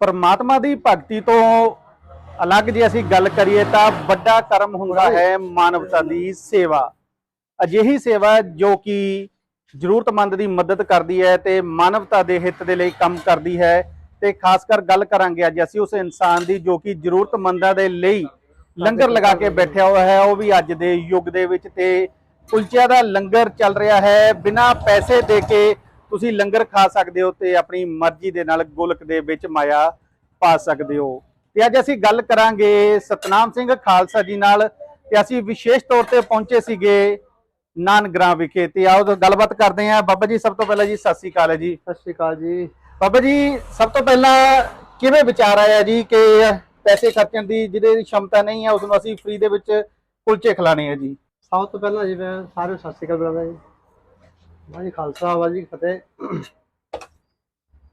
ਪਰਮਾਤਮਾ ਦੀ ਭਗਤੀ ਤੋਂ ਅਲੱਗ ਜੇ ਅਸੀਂ ਗੱਲ ਕਰੀਏ ਤਾਂ ਵੱਡਾ ਕਰਮ ਹੁੰਦਾ ਹੈ ਮਾਨਵਤਾ ਦੀ ਸੇਵਾ। ਅਜਿਹੀ ਸੇਵਾ ਜੋ ਕਿ ਜ਼ਰੂਰਤਮੰਦ ਦੀ ਮਦਦ ਕਰਦੀ ਹੈ ਤੇ ਮਾਨਵਤਾ ਦੇ ਹਿੱਤ ਦੇ ਲਈ ਕੰਮ ਕਰਦੀ ਹੈ ਤੇ ਖਾਸ ਕਰ ਗੱਲ ਕਰਾਂਗੇ ਅੱਜ ਅਸੀਂ ਉਸ ਇਨਸਾਨ ਦੀ ਜੋ ਕਿ ਜ਼ਰੂਰਤਮੰਦਾਂ ਦੇ ਲਈ ਲੰਗਰ ਲਗਾ ਕੇ ਬੈਠਿਆ ਹੋਇਆ ਹੈ ਉਹ ਵੀ ਅੱਜ ਦੇ ਯੁੱਗ ਦੇ ਵਿੱਚ ਤੇ ਕੁਲਚਿਆਂ ਦਾ ਲੰਗਰ ਚੱਲ ਰਿਹਾ ਹੈ। ਬਿਨਾਂ ਪੈਸੇ ਦੇ ਕੇ ਤੁਸੀਂ ਲੰਗਰ ਖਾ ਸਕਦੇ ਹੋ ਤੇ ਆਪਣੀ ਮਰਜ਼ੀ ਦੇ ਨਾਲ ਗੋਲਕ ਦੇ ਵਿੱਚ ਮਾਇਆ ਪਾ ਸਕਦੇ ਹੋ। ਤੇ ਅੱਜ ਅਸੀਂ ਗੱਲ ਕਰਾਂਗੇ ਸਤਨਾਮ ਸਿੰਘ ਖਾਲਸਾ ਜੀ ਨਾਲ ਤੇ ਅਸੀਂ ਵਿਸ਼ੇਸ਼ ਤੌਰ ਤੇ ਪਹੁੰਚੇ ਸੀਗੇ ਨਾਨਗਰਾ ਵਿਖੇ। ਤੇ ਆਓ ਗੱਲਬਾਤ ਕਰਦੇ ਆਂ ਬਾਬਾ ਜੀ ਸਭ ਤੋਂ ਪਹਿਲਾਂ ਜੀ ਸਤਿ ਸ੍ਰੀ ਅਕਾਲ ਜੀ। ਸਤਿ ਸ੍ਰੀ ਅਕਾਲ ਜੀ। ਬਾਬਾ ਜੀ ਸਭ ਤੋਂ ਪਹਿਲਾਂ ਕਿਵੇਂ ਵਿਚਾਰ ਆਇਆ ਜੀ ਕਿ ਪੈਸੇ ਖਰਚਣ ਦੀ ਜਿਹਦੇ ਸ਼ਮਤਾ ਨਹੀਂ ਹੈ ਉਸ ਨੂੰ ਅਸੀਂ ਫ੍ਰੀ ਦੇ ਵਿੱਚ ਕੁਲਚੇ ਖਿਲਾਣੇ ਆ ਜੀ? ਸਭ ਤੋਂ ਪਹਿਲਾਂ ਜੀ ਮੈਂ ਸਾਰੇ ਸਤਿ ਸ੍ਰੀ ਅਕਾਲ ਬੁਲਾਉਂਦਾ ਜੀ। ਵਾਹਿਗੁਰੂ ਜੀ ਖਾਲਸਾ ਵਾਹਿਗੁਰੂ ਜੀ ਕੀ ਫਤਿਹ।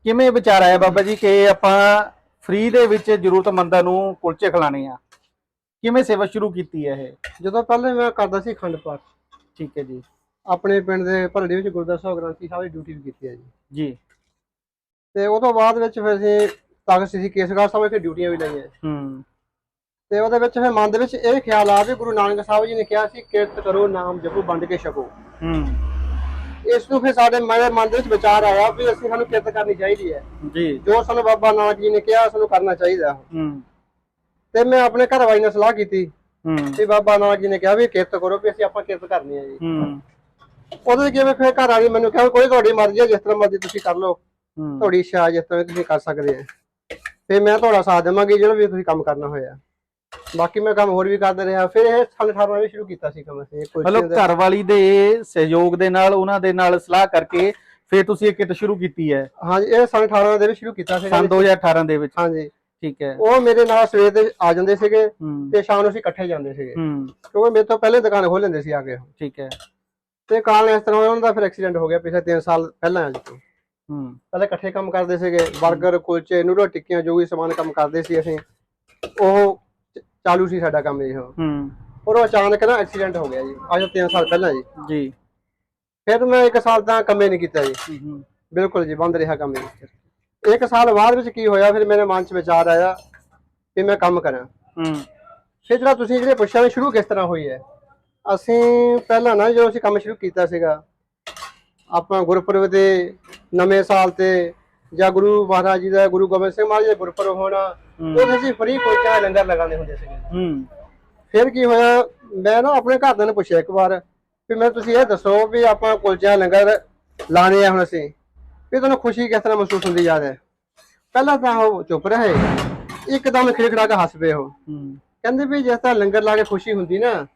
ਕਿਵੇਂ ਵਿਚਾਰ ਆਇਆ ਬਾਬਾ ਜੀ ਕਿ ਆਪਾਂ ਫ੍ਰੀ ਦੇ ਵਿੱਚ ਜ਼ਰੂਰਤਮੰਦਾਂ ਨੂੰ ਕੁਲਚੇ ਖਿਲਾਣੇ ਆ? ਕਿਵੇਂ ਸੇਵਾ ਸ਼ੁਰੂ ਕੀਤੀ ਹੈ ਇਹ? ਜਦੋਂ ਪਹਿਲੇ ਮੈਂ ਕਰਦਾ ਸੀ ਖੰਡ ਪਾਠ। ਠੀਕ ਹੈ ਜੀ। ਆਪਣੇ ਪਿੰਡ ਦੇ ਭਰੜੀ ਵਿੱਚ ਗੁਰਦੁਆਰਾ ਸਾਹਿਬ ਗ੍ਰੰਥੀ ਸਾਹਿਬ ਦੀ ਡਿਊਟੀ ਵੀ ਕੀਤੀ ਹੈ ਜੀ। ਜੀ। ਤੇ ਉਹ ਤੋਂ ਬਾਅਦ ਵਿੱਚ ਫਿਰ ਅਸੀਂ ਤਖਤ ਸ੍ਰੀ ਕੇਸਗੜ੍ਹ ਸਾਹਿਬ ਵਿੱਚ ਡਿਊਟੀਆਂ ਵੀ ਲਈਆਂ। ਹੂੰ। ਤੇ ਉਹਦੇ ਵਿੱਚ ਫਿਰ ਮਨ ਦੇ ਵਿੱਚ ਇਹ ਖਿਆਲ ਆ ਵੀ ਗੁਰੂ ਨਾਨਕ ਸਾਹਿਬ ਜੀ ਨੇ ਕਿਹਾ ਸੀ ਕਿਰਤ ਕਰੋ ਨਾਮ ਜਪੋ ਵੰਡ ਕੇ ਛਕੋ। ਹੂੰ। ਇਸ ਨੂੰ ਫਿਰ ਸਾਡੇ ਮੇਰੇ ਮਨ ਦੇ ਵਿੱਚ ਵਿਚਾਰ ਆਇਆ ਵੀ ਅਸੀਂ ਸਾਨੂੰ ਕਿਰਤ ਕਰਨੀ ਚਾਹੀਦੀ ਹੈ। ਜੀ। ਜੋ ਸਾਨੂੰ ਬਾਬਾ ਨਾਨਕ ਜੀ ਨੇ ਕਿਹਾ ਸਾਨੂੰ ਕਰਨਾ ਚਾਹੀਦਾ। ਹੂੰ। ਤੇ ਮੈਂ ਆਪਣੇ ਘਰ ਵਾਲੀ ਨਾਲ ਸਲਾਹ ਕੀਤੀ। ਹੂੰ। ਤੇ ਬਾਬਾ ਨਾਨਕ ਜੀ ਨੇ ਕਿਹਾ ਵੀ ਕਿਰਤ ਕਰੋ ਵੀ ਅਸੀਂ ਆਪਾਂ ਕਿਰਤ ਕਰਨੀ ਹੈ ਜੀ। ਹੂੰ। ਉਹਦੇ ਕਿਵੇਂ ਫਿਰ ਘਰ ਵਾਲੀ ਮੈਨੂੰ ਕਿਹਾ ਕੋਈ ਤੁਹਾਡੀ ਮਰਜ਼ੀ ਹੈ ਜਿਸ ਤਰ੍ਹਾਂ ਮਰਜ਼ੀ ਤੁਸੀਂ ਕਰ ਲਓ। ਤੁਹਾਡੀ ਇੱਛਾ ਜਿਸ ਤਰ੍ਹਾਂ ਤੁਸੀਂ ਕਰ ਸਕਦੇ ਆ ਤੇ ਮੈਂ ਤੁਹਾਡਾ ਸਾਥ ਦੇਵਾਂਗੀ ਜਿਹੜਾ ਵੀ ਤੁਸੀਂ ਕੰਮ ਕਰਨਾ ਹੋਇਆ। ਬਾਕੀ ਮੈਂ ਕੰਮ ਹੋਰ ਵੀ ਕਰਦਾ ਰਿਹਾ ਫਿਰ ਇਹ ਸਾਲ 18 ਵੀ ਸ਼ੁਰੂ ਕੀਤਾ ਸੀ ਕੰਮ ਅਸੀਂ ਇਹ ਕੁਲਚੇ ਮਤਲਬ ਦਾ। ਘਰ ਵਾਲੀ ਦੇ ਸਹਿਯੋਗ ਦੇ ਨਾਲ ਉਹਨਾਂ ਦੇ ਨਾਲ ਸਲਾਹ ਕਰਕੇ ਫਿਰ ਤੁਸੀਂ ਇਹ ਕਿਟ ਸ਼ੁਰੂ ਕੀਤੀ ਹੈ। ਹਾਂਜੀ ਇਹ ਸਾਲ 18 ਦੇ ਵਿੱਚ ਸ਼ੁਰੂ ਕੀਤਾ ਸੀ ਸਨ 2018 ਦੇ ਵਿੱਚ। ਹਾਂਜੀ। ਠੀਕ ਹੈ। ਉਹ ਮੇਰੇ ਨਾਲ ਸਵੇਰ ਦੇ ਆ ਜਾਂਦੇ ਸੀਗੇ ਹੂੰ। ਤੇ ਸ਼ਾਮ ਨੂੰ ਅਸੀਂ ਇਕੱਠੇ ਜਾਂਦੇ ਸੀਗੇ। ਹੂੰ। ਕਿਉਂਕਿ ਮੇਰੇ ਤੋਂ ਪਹਿਲੇ ਦੁਕਾਨ ਖੋਲ ਲੈਂਦੇ ਸੀ ਆ ਕੇ। ਉਹ। ਠੀਕ ਹੈ। ਤੇ ਕਾਲ ਇਸ ਤਰ੍ਹਾਂ ਉਹਨਾਂ ਦਾ ਫਿਰ ਐਕਸੀਡੈਂਟ ਹੋ ਗਿਆ ਪਿਛਲੇ 3 ਸਾਲ ਪਹਿਲਾਂ ਅੱਜ ਤੋਂ ਹੂੰ। ਪਹਿਲੇ ਇਕੱਠੇ ਕੰਮ ਕਰਦੇ ਸੀਗੇ 버ਗਰ ਕੁਲਚੇ ਨੂਡਲ ਟਿੱਕੀਆਂ ਜੋ ਵੀ ਸਮਾਨ ਕੰਮ ਕਰਦੇ ਸੀ ਅਸੀਂ ਉਹ ਚਾਲੂ ਸੀ ਸਾਡਾ ਕੰਮ ਇਹ। ਹੂੰ। ਪਰ ਉਹ ਅਚਾਨਕ ਨਾ ਐਕਸੀਡੈਂਟ ਹੋ ਗਿਆ ਜੀ ਅੱਜ ਤੋਂ 3 ਸਾਲ ਪਹਿਲਾਂ ਜੀ। ਜੀ। ਫਿਰ ਮੈਂ 1 ਸਾਲ ਤਾਂ ਕੰਮੇ ਨਹੀਂ ਕੀਤਾ ਜੀ। ਹੂੰ, ਬਿਲਕੁਲ ਜੀ ਬੰਦ ਰਿਹਾ ਕੰਮ ਜੀ ਇੱਕ ਸਾਲ ਬਾਅਦ ਵਿੱਚ ਕੀ ਹੋਇਆ ਫਿਰ ਮੇਰੇ ਮਨ 'ਚ ਵਿਚਾਰ ਆਇਆ ਕਿ ਮੈਂ ਕੰਮ ਕਰਾਂ। ਹੂੰ। ਫਿਰ ਜਿਹੜਾ ਤੁਸੀਂ ਜਿਹੜੇ ਪੁੱਛਿਆ ਵੀ ਸ਼ੁਰੂ ਕਿਸ ਤਰ੍ਹਾਂ ਹੋਈ ਹੈ ਅਸੀਂ ਪਹਿਲਾਂ ਨਾ ਜਦੋਂ ਅਸੀਂ ਕੰਮ ਸ਼ੁਰੂ ਕੀਤਾ ਸੀਗਾ ਆਪਾਂ ਗੁਰਪੁਰਬ ਦੇ ਨਵੇਂ ਸਾਲ ਤੇ ਜਾਂ ਗੁਰੂ ਮਹਾਰਾਜ ਜੀ ਦਾ ਗੁਰੂ ਗੋਬਿੰਦ ਸਿੰਘ ਮਹਾਰਾਜ ਦਾ ਗੁਰਪੁਰਬ ਹੋਣਾ ਉਹਦੇ ਅਸੀਂ ਫ੍ਰੀ ਕੋਈ ਚਾਹ ਲੰਗਰ ਲਗਾਉਂਦੇ ਹੁੰਦੇ ਸੀਗੇ। ਹੂੰ। ਫਿਰ ਕੀ ਹੋਇਆ ਮੈਂ ਨਾ ਆਪਣੇ ਘਰਦਿਆਂ ਨੂੰ ਪੁੱਛਿਆ ਇੱਕ ਵਾਰ ਵੀ ਮੈਂ ਤੁਸੀਂ ਇਹ ਦੱਸੋ ਵੀ ਆਪਾਂ ਕੁਲਚਿਆਂ ਲੰਗਰ ਲਾਣੇ ਆ ਹੁਣ ਅਸੀਂ। ਵੀ ਤੁਹਾਨੂੰ ਖੁਸ਼ੀ ਕਿਸ ਤਰ੍ਹਾਂ ਮਹਿਸੂਸ ਹੁੰਦੀ ਯਾਦ ਹੈ? ਪਹਿਲਾਂ ਤਾਂ ਉਹ ਚੁੱਪ ਰਹੇ। ਇੱਕਦਮ ਖਿੜਖੜਾ ਕੇ ਹੱਸ ਪਏ ਉਹ। ਹੂੰ। ਕਹਿੰਦੇ ਵੀ ਜਿਸ ਤਰ੍ਹਾਂ ਲੰਗਰ ਲਾ ਕੇ ਖੁਸ਼ੀ ਹੁੰਦੀ ਨਾ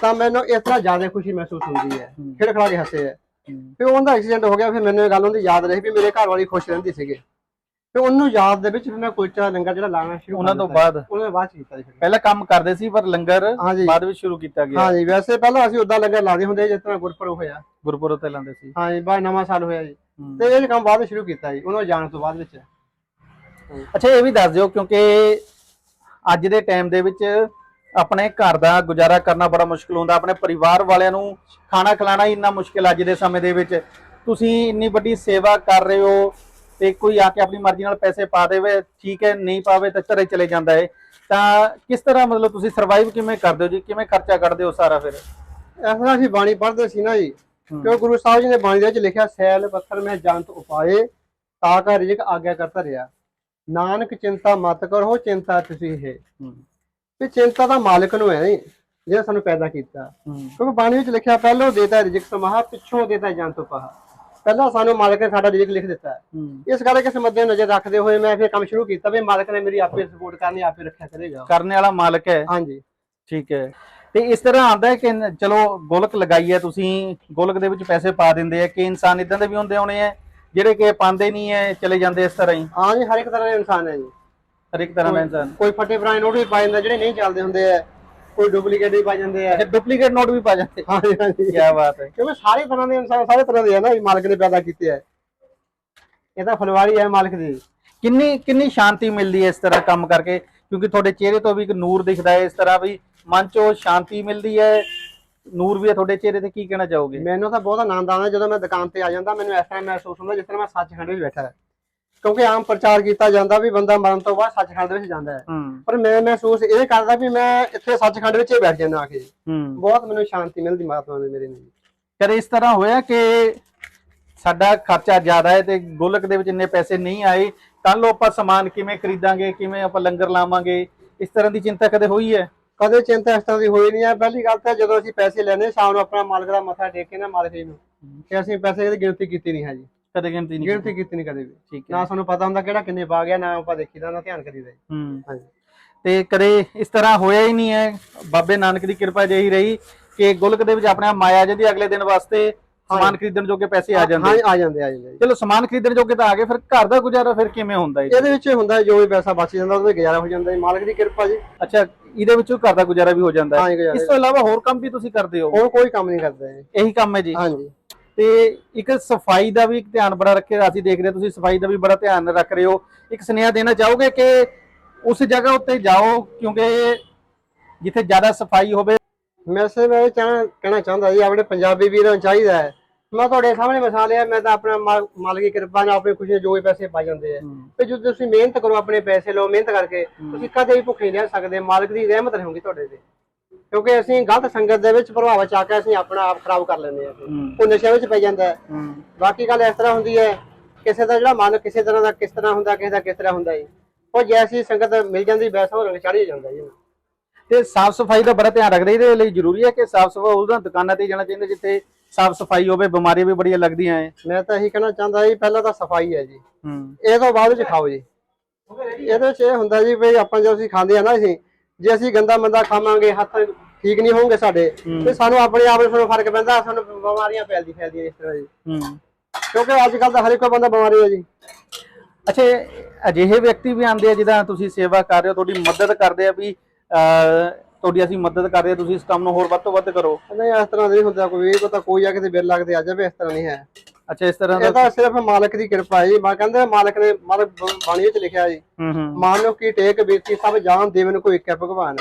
ਤਾਂ ਮੈਨੂੰ ਇਸ ਤਰ੍ਹਾਂ ਜ਼ਿਆਦਾ ਖੁਸ਼ੀ ਮਹਿਸੂਸ ਹੁੰਦੀ ਹੈ। ਖਿੜਖੜਾ ਕੇ ਹੱਸੇ ਹੂੰ। ਫਿਰ ਉਹਦਾ ਐਕਸੀਡੈਂਟ ਹੋ ਗਿਆ ਫਿਰ ਮੈਨੂੰ ਇਹ ਗੱਲ ਉਹਦੀ ਯਾਦ ਰਹੀ ਵੀ ਮੇਰੇ ਘਰ ਵਾਲੀ ਖੁਸ਼ ਰਹਿੰਦੀ ਸੀਗੇ। ਫਿਰ ਉਹਨੂੰ ਯਾਦ ਦੇ ਵਿੱਚ ਫਿਰ ਮੈਂ ਕੁਲਚਾ ਲੰਗਰ ਜਿਹੜਾ ਲਾਣਾ ਸ਼ੁਰੂ ਉਹਨਾਂ ਤੋਂ। ਬਾਅਦ ਉਹਨਾਂ ਬਾਅਦ ਕੀਤਾ ਜੀ ਫਿਰ। ਪਹਿਲਾਂ ਕੰਮ ਕਰਦੇ ਸੀ ਪਰ ਲੰਗਰ। ਬਾਅਦ ਵਿੱਚ ਸ਼ੁਰੂ ਕੀਤਾ ਗਿਆ ਹਾਂਜੀ ਵੈਸੇ ਪਹਿਲਾਂ ਅਸੀਂ ਉਦਾਂ ਲੰਗਰ ਲਾਦੇ ਹੁੰਦੇ ਜਿਸ ਤਰ੍ਹਾਂ ਗੁਰਪੁਰਬ ਹੋਇਆ ਗੁਰਪੁਰਬ ਤੇ ਲਾਉਂਦੇ ਸੀ ਹਾਂਜੀ ਬਾਅਦ ਨਵਾਂ ਸਾਲ ਹੋਇਆ ਜੀ। ਤੇ ਇਹ ਕੰਮ ਬਾਅਦ ਵਿੱਚ ਸ਼ੁਰੂ ਕੀਤਾ ਜੀ ਉਹਨਾਂ ਜਾਣ ਤੋਂ ਬਾਅਦ ਵਿੱਚ ਅੱਛਾ ਇਹ ਵੀ ਦੱਸ ਦਿਓ ਕਿਉਂਕਿ ਅੱਜ ਦੇ ਟਾਈਮ ਦੇ ਵਿੱਚ ਆਪਣੇ ਘਰ ਦਾ ਗੁਜ਼ਾਰਾ ਕਰਨਾ ਬੜਾ ਮੁਸ਼ਕਲ ਹੁੰਦਾ ਆਪਣੇ ਪਰਿਵਾਰ ਵਾਲਿਆਂ ਨੂੰ ਖਾਣਾ ਖਿਲਾਣਾ ਹੀ ਇੰਨਾ ਮੁਸ਼ਕਲ ਅੱਜ ਦੇ ਸਮੇਂ ਦੇ ਵਿੱਚ ਤੁਸੀਂ ਇੰਨੀ ਵੱਡੀ ਸੇਵਾ ਕਰ ਰਹੇ ਹੋ ਤੇ ਕੋਈ ਆ ਕੇ ਆਪਣੀ ਮਰਜ਼ੀ ਨਾਲ ਪੈਸੇ ਪਾ ਦੇਵੇ ਠੀਕ ਹੈ ਨਹੀਂ ਪਾਵੇ ਤਾਂ ਘਰੇ ਚਲੇ ਜਾਂਦਾ ਹੈ ਤਾਂ ਕਿਸ ਤਰ੍ਹਾਂ ਮਤਲਬ ਤੁਸੀਂ ਸਰਵਾਈਵ ਕਿਵੇਂ ਕਰਦੇ ਹੋ ਜੀ? ਕਿਵੇਂ ਖਰਚਾ ਕੱਢਦੇ ਹੋ ਸਾਰਾ ਫਿਰ? ਤਰ੍ਹਾਂ ਅਸੀਂ ਬਾਣੀ ਪੜ੍ਹਦੇ ਸੀ ਨਾ ਜੀ। ਕਿਉਂ ਗੁਰੂ ਸਾਹਿਬ ਜੀ ਨੇ ਬਾਣੀ ਦੇ ਵਿੱਚ ਲਿਖਿਆ ਸੈਲ ਪੱਥਰ ਮੈਂ ਜੰਤ ਉਪਾਏ ਤਾ ਕਾ ਰਿਜਕ ਆਗਿਆ ਕਰਤਾ ਰਿਆ ਨਾਨਕ ਚਿੰਤਾ ਮਤ ਕਰੋ ਚਿੰਤਾ ਤੁਸੀਂ ਹੈ। ਤੇ ਚਿੰਤਾ ਦਾ ਮਾਲਕ ਨੂੰ ਹੈ ਨਹੀਂ ਜਿਹੜਾ ਸਾਨੂੰ ਪੈਦਾ ਕੀਤਾ। ਕਿਉਂਕਿ ਬਾਣੀ ਵਿੱਚ ਲਿਖਿਆ ਪਹਿਲੋਂ ਦੇਤਾ ਰਿਜਕ ਸਮਾਹ ਪਿੱਛੋਂ ਦੇਤਾ ਜੰਤ ਉਪਾਹ। ਪਹਿਲਾਂ ਸਾਨੂੰ ਮਾਲਕ ਨੇ ਸਾਡਾ ਰਿਜਕ ਲਿਖ ਦਿੱਤਾ ਹੈ। ਇਸ ਕਰਕੇ ਕਿਸੇ ਮੱਦੇ ਨਜ਼ਰ ਰੱਖਦੇ ਹੋਏ ਮੈਂ ਫਿਰ ਕੰਮ ਸ਼ੁਰੂ ਕੀਤਾ ਵੀ ਮਾਲਕ ਨੇ ਮੇਰੀ ਆਪੇ ਸਪੋਰਟ ਕਰਨੀ ਆਪੇ ਰੱਖਿਆ ਕਰੇਗਾ। ਕਰਨੇ ਵਾਲਾ ਮਾਲਕ ਹੈ। ਹਾਂਜੀ। ਠੀਕ ਹੈ। ਤੇ ਇਸ ਤਰ੍ਹਾਂ ਆਉਂਦਾ ਹੈ ਕਿ ਚਲੋ ਗੋਲਕ ਲਗਾਈ ਹੈ ਤੁਸੀਂ ਗੋਲਕ ਦੇ ਵਿੱਚ ਪੈਸੇ ਪਾ ਦਿੰਦੇ ਆ ਕਿ ਇਨਸਾਨ ਇਦਾਂ ਦੇ ਵੀ ਹੁੰਦੇ ਹੋਣੇ ਆ ਜਿਹੜੇ ਕਿ ਪਾਉਂਦੇ ਨਹੀਂ ਹੈ ਚਲੇ ਜਾਂਦੇ ਇਸ ਤਰ੍ਹਾਂ ਹੀ। ਹਾਂ ਜੀ ਹਰ ਇੱਕ ਤਰ੍ਹਾਂ ਦਾ ਇਨਸਾਨ ਹੈ ਜੀ। ਹਰ ਇੱਕ ਤਰ੍ਹਾਂ ਦਾ ਇਨਸਾਨ। ਕੋਈ ਫਟੇ ਪੁਰਾਣੇ ਨੋਟ ਵੀ ਪਾ ਜਾਂਦਾ ਜਿਹੜੇ ਨਹੀਂ ਚੱਲਦੇ ਹੁੰਦੇ ਆ ਕੋਈ ਡੁਪਲੀਕੇਟ ਵੀ ਪਾ ਜਾਂਦੇ ਆ। ਡੁਪਲੀਕੇਟ ਨੋਟ ਵੀ ਪਾ ਜਾਂਦੇ। ਹਾਂਜੀ ਹਾਂਜੀ। ਕੀ ਬਾਤ ਹੈ। ਕਿਉਂਕਿ ਸਾਰੇ ਤਰ੍ਹਾਂ ਦੇ ਇਨਸਾਨ ਸਾਰੇ ਤਰ੍ਹਾਂ ਦੇ ਆ ਨਾ ਵੀ ਮਾਲਕ ਨੇ ਪੈਦਾ ਕੀਤੇ ਆ। ਇਹ ਤਾਂ ਫੁਲਵਾਰੀ ਹੈ ਮਾਲਕ ਦੀ। ਕਿੰਨੀ ਕਿੰਨੀ ਸ਼ਾਂਤੀ ਮਿਲਦੀ ਹੈ ਇਸ ਤਰ੍ਹਾਂ ਕੰਮ ਕਰਕੇ? ਕਿਉਂਕਿ ਤੁਹਾਡੇ ਚਿਹਰੇ ਤੋਂ ਵੀ ਇੱਕ ਨੂਰ ਦਿਖਦਾ ਹੈ ਇਸ ਤਰ੍ਹਾਂ ਵੀ ਮਨ ਚੋਂ ਸ਼ਾਂਤੀ ਮਿਲਦੀ ਹੈ। ਨੂਰ ਵੀ ਹੈ ਤੁਹਾਡੇ ਚਿਹਰੇ ਤੇ ਕੀ ਕਹਿਣਾ ਚਾਹੋਗੇ? ਮੈਨੂੰ ਤਾਂ ਬਹੁਤ ਆਨੰਦ ਆਉਂਦਾ ਜਦੋਂ ਮੈਂ ਦੁਕਾਨ ਤੇ ਆ ਜਾਂਦਾ। ਮੈਨੂੰ ਇਸ ਤਰ੍ਹਾਂ ਮਹਿਸੂਸ ਹੁੰਦਾ ਜਿਸ ਤਰ੍ਹਾਂ ਮੈਂ ਸੱਚਖੰਡ ਵਿੱਚ ਬੈਠਾ। ਹਾਂ ਕਿਉਂਕਿ ਆਮ ਪ੍ਰਚਾਰ ਕੀਤਾ ਜਾਂਦਾ ਵੀ ਬੰਦਾ ਮਰਨ ਤੋਂ ਬਾਅਦ ਸੱਚਖੰਡ ਵਿੱਚ ਜਾਂਦਾ ਹੈ। ਹੂੰ। ਪਰ ਮੈਂ ਮਹਿਸੂਸ ਇਹ ਕਰਦਾ ਵੀ ਮੈਂ ਇੱਥੇ ਸੱਚਖੰਡ ਵਿੱਚ ਹੀ ਬੈਠ ਜਾਂਦਾ ਆ ਕੇ। ਹੂੰ। ਬਹੁਤ ਮੈਨੂੰ ਸ਼ਾਂਤੀ ਮਿਲਦੀ ਮਹਾਤਮਾ ਨੇ ਮੇਰੇ ਨਾਲ ਕਦੇ ਇਸ ਤਰ੍ਹਾਂ ਹੋਇਆ ਕਿ ਸਾਡਾ ਖਰਚਾ ਜ਼ਿਆਦਾ ਹੈ ਤੇ ਗੋਲਕ ਦੇ ਵਿੱਚ ਇੰਨੇ ਪੈਸੇ ਨਹੀਂ ਆਏ ਕੱਲ ਆਪਾਂ ਸਮਾਨ ਕਿਵੇਂ ਖਰੀਦਾਂਗੇ ਕਿਵੇਂ ਆਪਾਂ ਲੰਗਰ ਲਾਵਾਂਗੇ ਇਸ ਤਰ੍ਹਾਂ ਦੀ ਚਿੰਤਾ ਕਦੇ ਹੋਈ ਹੈ? ਕਦੇ ਚਿੰਤਾ ਇਸ ਤਰ੍ਹਾਂ ਦੀ ਹੋਈ ਨਹੀਂ ਹੈ। ਪਹਿਲੀ ਗੱਲ ਤਾਂ ਜਦੋਂ ਅਸੀਂ ਪੈਸੇ ਲੈਣੇ ਸ਼ਾਮ ਨੂੰ ਆਪਣਾ ਮਾਲਕ ਦਾ ਮੱਥਾ ਟੇਕ ਕੇ ਨਾ ਮਾਲਕ ਜੀ ਨੂੰ ਕਿ ਅਸੀਂ ਪੈਸੇ ਦੀ ਗਿਣਤੀ ਕੀਤੀ ਨਹੀਂ ਹੈ ਜੀ। ਕਦੇ ਗਿਣਤੀ ਨਹੀਂ ਗਿਣਤੀ ਕੀਤੀ। ਨਹੀਂ ਕਦੇ ਵੀ। ਠੀਕ ਹੈ। ਨਾ ਸਾਨੂੰ ਪਤਾ ਹੁੰਦਾ ਕਿਹੜਾ ਕਿੰਨੇ ਪਾ ਗਿਆ ਨਾ ਆਪਾਂ ਦੇਖੀਦਾ ਨਾ ਧਿਆਨ ਕਰੀਦਾ ਜੀ। ਹੂੰ। ਹਾਂਜੀ। ਤੇ ਕਦੇ ਇਸ ਤਰ੍ਹਾਂ ਹੋਇਆ ਹੀ ਨਹੀਂ ਹੈ। ਬਾਬੇ ਨਾਨਕ ਦੀ ਕਿਰਪਾ ਜਿਹੀ ਰਹੀ ਕਿ ਗੁਲਕ ਦੇ ਵਿੱਚ ਆਪਣੇ ਆਪ ਮਾਇਆ ਜਾਂਦੀ ਅਗਲੇ ਦਿਨ ਵਾਸਤੇ ਸਮਾਨ ਖਰੀਦਣ ਜੋਗੇ ਪੈਸੇ ਆ ਜਾਂਦੇ। ਹਾਂ ਆ ਜਾਂਦੇ ਆ ਜਾਂਦੇ। ਚਲੋ ਸਮਾਨ ਖਰੀਦਣ ਜੋਗੇ ਤਾਂ ਆ ਗਏ ਫਿਰ ਘਰ ਦਾ ਗੁਜ਼ਾਰਾ ਫਿਰ ਕਿਵੇਂ ਹੁੰਦਾ ਜੀ? ਇਹਦੇ ਵਿੱਚ ਹੁੰਦਾ ਜੋ ਵੀ ਪੈਸਾ ਬਚ ਜਾਂਦਾ ਉਹਦੇ ਗੁਜ਼ਾਰਾ ਹੋ ਜਾਂਦਾ ਜੀ। ਮਾਲਕ ਦੀ ਕਿਰਪਾ ਜੀ। ਅੱਛਾ ਇਹਦੇ ਵਿੱਚੋਂ ਘਰ ਦਾ ਗੁਜ਼ਾਰਾ ਵੀ ਹੋ ਜਾਂਦਾ ਹਾਂ। ਇਸ ਤੋਂ ਇਲਾਵਾ ਹੋਰ ਕੰਮ ਵੀ ਤੁਸੀਂ ਕਰਦੇ ਹੋ? ਹੋਰ ਕੋਈ ਕੰਮ ਨਹੀਂ ਕਰਦਾ। ਇਹੀ ਕੰਮ ਹੈ ਜੀ? ਹਾਂਜੀ। ਤੇ ਇੱਕ ਸਫ਼ਾਈ ਦਾ ਵੀ ਧਿਆਨ ਬੜਾ ਰੱਖਿਆ ਅਸੀਂ ਦੇਖ ਰਹੇ ਤੁਸੀਂ ਸਫ਼ਾਈ ਦਾ ਵੀ ਬੜਾ ਧਿਆਨ ਰੱਖ ਰਹੇ ਹੋ। ਇੱਕ ਸੁਨੇਹਾ ਦੇਣਾ ਚਾਹੋਗੇ ਕਿ ਉਸ ਜਗ੍ਹਾ ਉੱਤੇ ਜਾਓ ਕਿਉਂਕਿ ਜਿੱਥੇ ਜ਼ਿਆਦਾ ਸਫ਼ਾਈ ਹੋਵੇ। ਮੈਸੇਜ ਮੈਂ ਕਹਿਣਾ ਚਾਹੁੰਦਾ ਜੀ ਆਪਣੇ ਪੰਜਾਬੀ ਵੀਰਾਂ ਨੂੰ ਚਾਹੀਦਾ ਹੈ। ਮੈਂ ਤੁਹਾਡੇ ਸਾਹਮਣੇ ਮਿਸਾਲ ਹੈ ਮੈਂ ਤਾਂ ਆਪਣਾ ਮਾਲ- ਮਾਲਕ ਦੀ ਕਿਰਪਾ ਨਾਲ ਆਪਣੀ ਖੁਸ਼ੀ ਜੋ ਵੀ ਪੈਸੇ ਪਾ ਜਾਂਦੇ ਆ। ਤੇ ਜਦੋਂ ਤੁਸੀਂ ਮਿਹਨਤ ਕਰੋ ਆਪਣੇ ਪੈਸੇ ਲਓ ਮਿਹਨਤ ਕਰਕੇ ਤੁਸੀਂ ਕਦੇ ਵੀ ਭੁੱਖੇ ਨਹੀਂ ਰਹਿ ਸਕਦੇ ਮਾਲਕ ਦੀ ਰਹਿਮਤ ਰਹੂਗੀ ਤੁਹਾਡੇ ਤੇ। ਕਿਉਂਕਿ ਅਸੀਂ ਗਲਤ ਸੰਗਤ ਦੇ ਵਿੱਚ ਪ੍ਰਭਾਵ ਚ ਆ ਕੇ ਅਸੀਂ ਆਪਣਾ ਆਪ ਖਰਾਬ ਕਰ ਲੈਂਦੇ ਆ। ਉਹ ਨਸ਼ੇ ਵਿੱਚ ਪੈ ਜਾਂਦਾ ਹੈ। ਬਾਕੀ ਗੱਲ ਇਸ ਤਰ੍ਹਾਂ ਹੁੰਦੀ ਹੈ ਕਿਸੇ ਦਾ ਜਿਹੜਾ ਮਨ ਕਿਸੇ ਤਰ੍ਹਾਂ ਦਾ ਕਿਸ ਤਰ੍ਹਾਂ ਹੁੰਦਾ ਕਿਸੇ ਦਾ ਕਿਸ ਤਰ੍ਹਾਂ ਹੁੰਦਾ ਜੀ। ਉਹ ਜੈਸੀ ਸੰਗਤ ਮਿਲ ਜਾਂਦੀ ਵੈਸਾ ਉਹ ਰੰਗ ਚੜ੍ਹ ਜਾਂਦਾ ਜੀ। ਤੇ ਸਾਫ਼ ਸਫ਼ਾਈ ਦਾ ਬੜਾ ਧਿਆਨ ਰੱਖਦੇ ਇਹਦੇ ਲਈ ਜ਼ਰੂਰੀ ਹੈ ਕਿ ਸਾਫ਼ ਸਫ਼ਾਈ ਉਹਨਾਂ ਦੁਕਾਨਾਂ ਤੇ ਜਾਣਾ ਚਾਹੀਦਾ ਜਿੱਥੇ ਸਾਫ਼ ਸਫ਼ਾਈ ਹੋਵੇ ਬਿਮਾਰੀਆਂ ਵੀ ਬੜੀਆਂ ਲੱਗਦੀਆਂ ਹੈ ਮੈਂ ਤਾਂ ਇਹੀ ਕਹਿਣਾ ਚਾਹੁੰਦਾ ਜੀ ਪਹਿਲਾਂ ਤਾਂ ਸਫ਼ਾਈ ਹੈ ਜੀ। ਹੂੰ। ਇਹ ਤੋਂ ਬਾਅਦ ਵਿੱਚ ਖਾਓ ਜੀ। ਇਹਦੇ ਵਿੱਚ ਇਹ ਹੁੰਦਾ ਜੀ ਵੀ ਆਪਾਂ ਜਦੋਂ ਅਸੀਂ ਖਾਂਦੇ ਆ ਨਾ ਅਸੀਂ ਜੇ ਅਸੀਂ ਗੰਦਾ ਮੰਦਾ ਖਾਵਾਂਗੇ ਹੱਥ ਠੀਕ ਨਹੀਂ ਹੋਣਗੇ ਸਾਡੇ ਤੇ ਸਾਨੂੰ ਆਪਣੇ ਆਪ ਨੂੰ ਫ਼ਰਕ ਪੈਂਦਾ ਸਾਨੂੰ ਬਿਮਾਰੀਆਂ ਫੈਲਦੀ ਫੈਲਦੀਆਂ ਇਸ ਤਰ੍ਹਾਂ ਜੀ। ਹੂੰ। ਕਿਉਂਕਿ ਅੱਜ ਕੱਲ ਤਾਂ ਹਰ ਇੱਕ ਬੰਦਾ ਬਿਮਾਰੀ ਹੈ ਜੀ। ਅੱਛਾ ਅਜਿਹੇ ਵਿਅਕਤੀ ਵੀ ਆਉਂਦੇ ਆ ਜਿਹਦਾ ਤੁਸੀਂ ਸੇਵਾ ਕਰ ਰਹੇ ਹੋ ਤੁਹਾਡੀ ਮਦਦ ਕਰਦੇ ਆ ਵੀ ਤੁਹਾਡੀ ਅਸੀਂ ਮਦਦ ਕਰ ਰਹੇ ਹਾਂ ਤੁਸੀਂ ਇਸ ਕੰਮ ਨੂੰ ਹੋਰ ਵੱਧ ਤੋਂ ਵੱਧ ਕਰੋ। ਨਹੀਂ ਇਸ ਤਰ੍ਹਾਂ ਨਹੀਂ ਹੁੰਦਾ ਕੋਈ ਇਹ ਪਤਾ ਕੋਈ ਆ ਕਿਤੇ ਬਿੱਲ ਲੱਗਦੇ ਆ ਜਾਵੇ ਇਸ ਤਰ੍ਹਾਂ ਨਹੀਂ ਹੈ। ਅੱਛਾ ਇਸ ਤਰ੍ਹਾਂ ਦਾ ਤਾਂ ਸਿਰਫ ਮਾਲਕ ਦੀ ਕਿਰਪਾ ਹੈ ਜੀ। ਮੈਂ ਕਹਿੰਦੇ ਮਾਲਕ ਨੇ ਮਾਲਕ ਬਾਣੀ ਵਿੱਚ ਲਿਖਿਆ ਜੀ। ਹੂੰ ਹੂੰ। ਮਾਨੋ ਕੀ ਟੇਕ ਬੇਤੀ ਸਭ ਜਾਣ ਦੇਵਨ ਕੋਈ ਇੱਕ ਹੈ ਭਗਵਾਨ।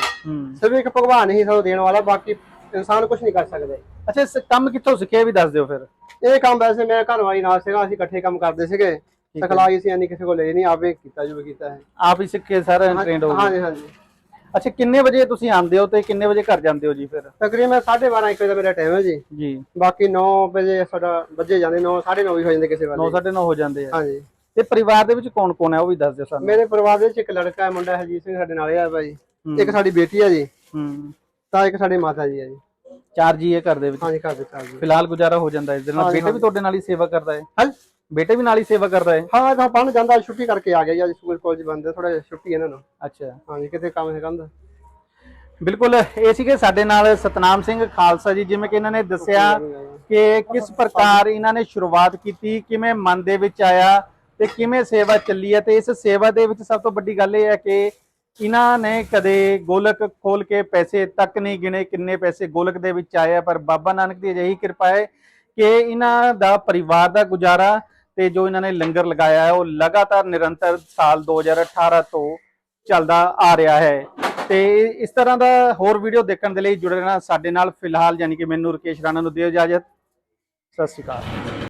ਸਿਰਫ ਇੱਕ ਭਗਵਾਨ ਹੀ ਸਾਨੂੰ ਦੇਣ ਵਾਲਾ ਬਾਕੀ ਇਨਸਾਨ ਕੁਝ ਨਹੀਂ ਕਰ ਸਕਦੇ। ਅੱਛਾ ਇਸ ਕੰਮ ਕਿੱਥੋਂ ਸਿੱਖਿਆ ਵੀ ਦੱਸ ਦਿਓ ਫਿਰ। ਇਹ ਕੰਮ ਵੈਸੇ ਮੈਂ ਘਰ ਵਾਲੀ ਨਾਲ ਸੀਗਾ ਅਸੀਂ ਇਕੱਠੇ ਕੰਮ ਕਰਦੇ ਸੀਗੇ। ਸਿਖਲਾਈ ਸੀ ਨਹੀਂ ਕਿਸੇ ਕੋਲ ਲਈ ਨਹੀਂ ਆਪੇ ਕੀਤਾ ਜੋ ਕੀਤਾ ਹੈ। ਆਪ ਹੀ ਸਿੱਖ ਸਾਰਾ ਟ੍ਰੇਨਡ ਹੋ ਗਏ। ਹਾਂਜੀ ਹਾਂਜੀ। ਅੱਛਾ ਕਿੰਨੇ ਵਜੇ ਤੁਸੀਂ ਆਉਂਦੇ ਹੋ ਤੇ ਕਿੰਨੇ ਵਜੇ ਘਰ ਜਾਂਦੇ ਹੋ ਜੀ ਫਿਰ? ਤਕਰੀਬਨ 12:30 1 ਵਜੇ ਦਾ ਮੇਰਾ ਟਾਈਮ ਹੈ ਜੀ। ਜੀ। ਬਾਕੀ 9 ਵਜੇ ਸਾਡਾ ਵੱਜੇ ਜਾਂਦੇ 9 9:30 ਵੀ ਹੋ ਜਾਂਦੇ ਕਿਸੇ 9 ਵੇਲੇ 9:30 ਹੋ ਜਾਂਦੇ ਆ। ਹਾਂਜੀ। ਤੇ ਪਰਿਵਾਰ ਦੇ ਵਿੱਚ ਕੌਣ ਕੌਣ ਹੈ ਉਹ ਵੀ ਦੱਸ ਦਿਓ ਸਾਨੂੰ। ਮੇਰੇ ਪਰਿਵਾਰ ਦੇ ਵਿੱਚ ਇੱਕ ਲੜਕਾ ਹੈ ਮੁੰਡਾ ਹਰਜੀਤ ਸਿੰਘ ਸਾਡੇ ਨਾਲ ਆ ਭਾਈ। ਇੱਕ ਸਾਡੀ ਬੇਟੀ ਹੈ ਜੀ। ਹੂੰ। ਤਾਂ ਇੱਕ ਸਾਡੇ ਮਾਤਾ ਜੀ ਹੈ ਜੀ। ਚਾਰ ਜੀ ਹੈ ਘਰ ਦੇ ਵਿੱਚ। ਹਾਂਜੀ ਘਰ ਦੇ ਚਾਰ ਜੀ। ਫਿਲਹਾਲ ਗੁਜ਼ਾਰਾ ਹੋ ਜਾਂਦਾ ਇਸ ਦੇ ਨਾਲ ਹਾਂਜੀ, ਬੇਟੇ ਵੀ ਤੁਹਾਡੇ ਨਾਲ ਹੀ ਸੇਵਾ ਕਰਦਾ ਹੈ। ਹਾਂ ਬੇਟੇ ਵੀ ਨਾਲ ਹੀ ਸੇਵਾ ਕਰਦਾ ਹੈ ਹਾਂ ਤਾਂ ਪੜਨ ਜਾਂਦਾ ਛੁੱਟੀ ਕਰਕੇ ਆ ਗਿਆ ਅੱਜ ਸਕੂਲ ਕਾਲਜ ਬੰਦ ਹੈ ਥੋੜਾ ਛੁੱਟੀ ਇਹਨਾਂ ਨੂੰ। ਅੱਛਾ। ਹਾਂਜੀ ਕਿਤੇ ਕੰਮ ਹੈ ਕੰਦਾ ਬਿਲਕੁਲ ਇਹ ਸੀਗੇ ਸਾਡੇ ਨਾਲ ਸਤਨਾਮ ਸਿੰਘ ਖਾਲਸਾ ਜੀ ਜਿਵੇਂ ਕਿ ਇਹਨਾਂ ਨੇ ਦੱਸਿਆ ਕਿ ਕਿਸ ਪ੍ਰਕਾਰ ਇਹਨਾਂ ਨੇ ਸ਼ੁਰੂਆਤ ਕੀਤੀ ਕਿਵੇਂ ਮਨ ਦੇ ਵਿੱਚ ਆਇਆ ਤੇ ਕਿਵੇਂ ਸੇਵਾ ਚੱਲੀ ਹੈ ਤੇ ਇਸ ਸੇਵਾ ਦੇ ਵਿੱਚ ਸਭ ਤੋਂ ਵੱਡੀ ਗੱਲ ਇਹ ਹੈ ਕਿ ਇਹਨਾਂ ਨੇ ਕਦੇ ਗੋਲਕ ਖੋਲ ਕੇ ਪੈਸੇ ਤੱਕ ਨਹੀਂ ਗਿਣੇ ਕਿੰਨੇ ਪੈਸੇ ਗੋਲਕ ਦੇ ਵਿੱਚ ਆਏ ਪਰ ਬਾਬਾ ਨਾਨਕ ਦੀ ਅਜਿਹੀ ਕਿਰਪਾ ਹੈ ਕਿ ਇਹਨਾਂ ਦਾ ਪਰਿਵਾਰ ਦਾ ਗੁਜ਼ਾਰਾ ਤੇ ਜੋ ਇਹਨਾਂ ਨੇ ਲੰਗਰ ਲਗਾਇਆ ਹੈ, ਉਹ ਲਗਾਤਾਰ ਨਿਰੰਤਰ ਸਾਲ 2018 ਤੋਂ ਚੱਲਦਾ ਆ ਰਿਹਾ ਹੈ। ਤੇ ਇਸ ਤਰ੍ਹਾਂ ਦਾ ਹੋਰ ਵੀਡੀਓ ਦੇਖਣ ਦੇ ਲਈ ਜੁੜੇ ਰਹਿਣਾ ਸਾਡੇ ਨਾਲ ਫਿਲਹਾਲ, ਯਾਨੀ ਕਿ ਮੈਨੂੰ ਰਕੇਸ਼ ਰਾਣਾ ਨੂੰ ਦਿਓ ਇਜਾਜ਼ਤ। ਸਤਿ ਸ਼੍ਰੀ ਅਕਾਲ।